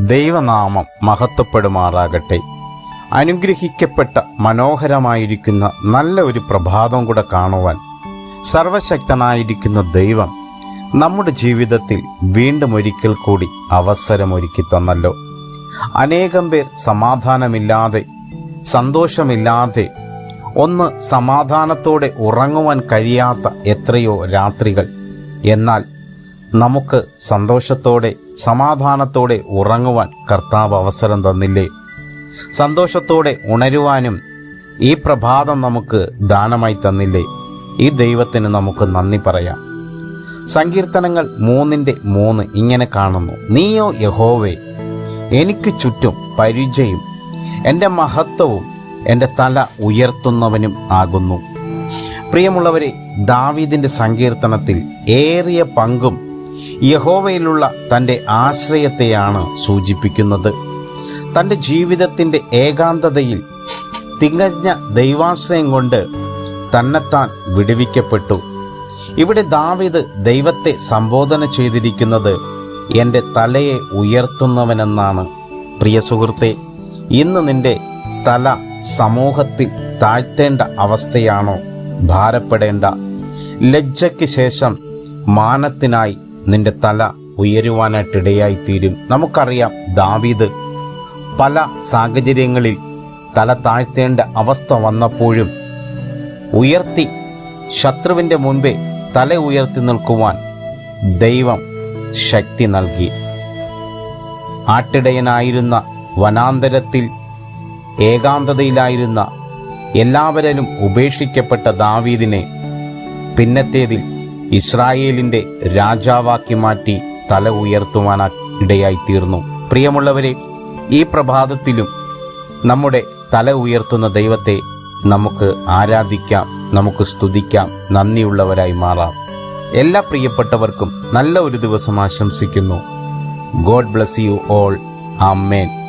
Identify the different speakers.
Speaker 1: ദൈവനാമം മഹത്വപ്പെടുമാറാകട്ടെ. അനുഗ്രഹിക്കപ്പെട്ട മനോഹരമായിരിക്കുന്ന നല്ല ഒരു പ്രഭാതം കൂടെ കാണുവാൻ സർവശക്തനായിരിക്കുന്ന ദൈവം നമ്മുടെ ജീവിതത്തിൽ വീണ്ടും ഒരിക്കൽ കൂടി അവസരമൊരുക്കി തന്നല്ലോ. അനേകം പേർ സമാധാനമില്ലാതെ സന്തോഷമില്ലാതെ ഒന്ന് സമാധാനത്തോടെ ഉറങ്ങുവാൻ കഴിയാത്ത എത്രയോ രാത്രികൾ. എന്നാൽ നമുക്ക് സന്തോഷത്തോടെ സമാധാനത്തോടെ ഉറങ്ങുവാൻ കർത്താവ് അവസരം തന്നില്ലേ? സന്തോഷത്തോടെ ഉണരുവാനും ഈ പ്രഭാതം നമുക്ക് ദാനമായി തന്നില്ലേ? ഈ ദൈവത്തിന് നമുക്ക് നന്ദി പറയാം. സങ്കീർത്തനങ്ങൾ മൂന്നിന്റെ മൂന്ന് ഇങ്ങനെ കാണുന്നു. നീയോ യഹോവേ എനിക്ക് ചുറ്റും പരിചയം എന്റെ മഹത്വവും എന്റെ തല ഉയർത്തുന്നവനും ആകുന്നു. പ്രിയമുള്ളവരെ ദാവീദിന്റെ സങ്കീർത്തനത്തിൽ ഏറിയ പങ്കും യഹോവയിലുള്ള തന്റെ ആശ്രയത്തെയാണ് സൂചിപ്പിക്കുന്നത്. തന്റെ ജീവിതത്തിന്റെ ഏകാന്തതയിൽ തികഞ്ഞ ദൈവാശ്രയം കൊണ്ട് തന്നെത്താൻ വിടുവിക്കപ്പെട്ടു. ഇവിടെ ദാവിദ് ദൈവത്തെ സംബോധന ചെയ്തിരിക്കുന്നത് എന്റെ തലയെ ഉയർത്തുന്നവനെന്നാണ്. പ്രിയ സുഹൃത്തെ ഇന്ന് നിന്റെ തല സമൂഹത്തിൽ താഴ്ത്തേണ്ട അവസ്ഥയാണോ? ഭാരപ്പെടേണ്ട. ലജ്ജയ്ക്ക് ശേഷം മാനത്തിനായി നിന്റെ തല ഉയരുവാനായിട്ടിടയായി തീരും നമുക്കറിയാം ദാവീദ് പല സാഹചര്യങ്ങളിൽ തല താഴ്ത്തേണ്ട അവസ്ഥ വന്നപ്പോഴും ഉയർത്തി ശത്രുവിന്റെ മുൻപേ തല ഉയർത്തി നിൽക്കുവാൻ ദൈവം ശക്തി നൽകി. ആട്ടിടയനായിരുന്ന വനാന്തരത്തിൽ ഏകാന്തതയിലായിരുന്ന എല്ലാവരിലും ഉപേക്ഷിക്കപ്പെട്ട ദാവീദിനെ പിന്നത്തേതിൽ ഇസ്രായേലിന്റെ രാജാവാക്കി മാറ്റി തല ഉയർത്തുവാൻ ഇടയായി തീർന്നു പ്രിയമുള്ളവരെ ഈ പ്രഭാതത്തിലും നമ്മുടെ തല ഉയർത്തുന്ന ദൈവത്തെ നമുക്ക് ആരാധിക്കാം നമുക്ക് സ്തുതിക്കാം നന്ദിയുള്ളവരായി മാറാം. എല്ലാ പ്രിയപ്പെട്ടവർക്കും നല്ല ഒരു ദിവസം ആശംസിക്കുന്നു. God bless you all. Amen.